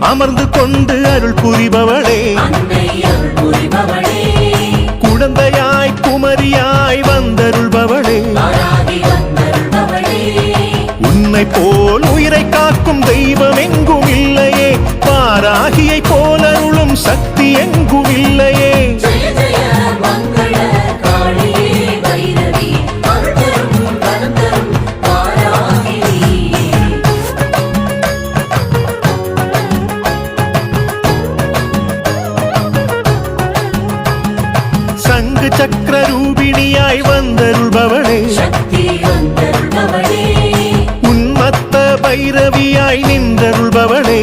அமர்ந்து கொண்டு அருள் புரிபவளே. குழந்தையாய் குமரியாய் வந்தருள்பவளே. உன்னை போல் உயிரை காக்கும் தெய்வம் எங்கும் இல்லையே. பாராகியை போல் அருளும் சக்தி எங்கும் இல்லையே. ரூபிணியாய் வந்தருள்பவளே உன்மத்த பைரவியாய் நின்றருள்பவளே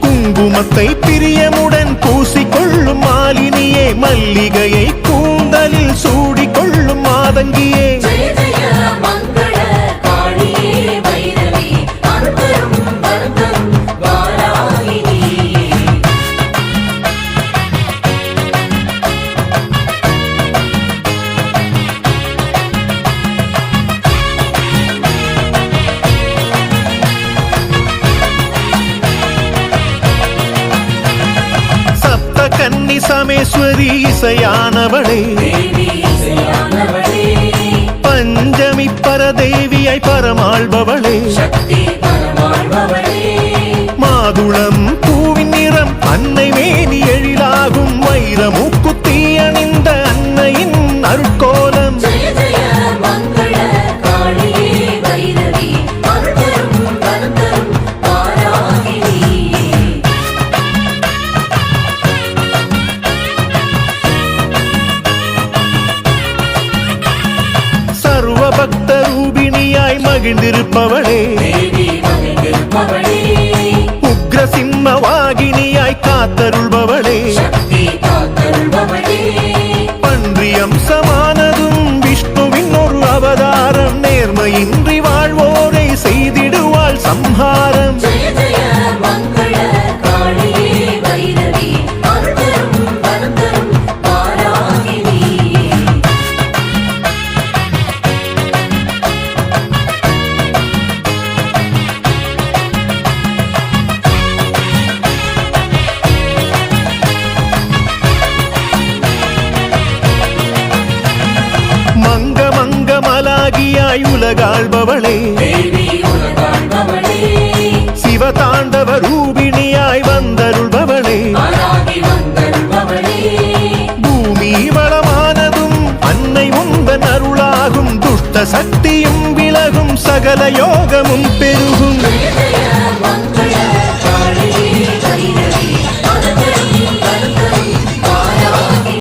குங்குமத்தை பிரியமுடன் பூசிக்கொள்ளும் மாலினியே மல்லிகையை கூந்தலில் சூடிக்கொள்ளும் மாதங்கியே. கன்னி சமேஸ்வரி இசையானவளே. தேவி பஞ்சமி பரதேவியாய் பரமாள்பவளே மாதுளம் பூவின் நிறம் அன்னை மேனி எழிலாகும் வைரமுக்குத்தி தேவியாய் மகிழ்ந்திருப்பவளே. உக்ர சிம்ம வாகினியாய் காத்தருள்பவளே. சக்தி காத்தருள்பவளே பன்றி அம்சமானதும் விஷ்ணுவின் ஒரு அவதாரம். நேர்மையின்றி வாழ்வோரை செய்திடுவாள் சம்ஹாரம். மலாகியாய் உலகாள்பவளே சிவதாண்டவ ரூபிணியாய் வந்தருள்பவளே. பூமி வளமானதும் அன்னை உந்தன் அருளாகும் துஷ்ட சக்தியும் விலகும் சகல யோகமும் பெருகும்.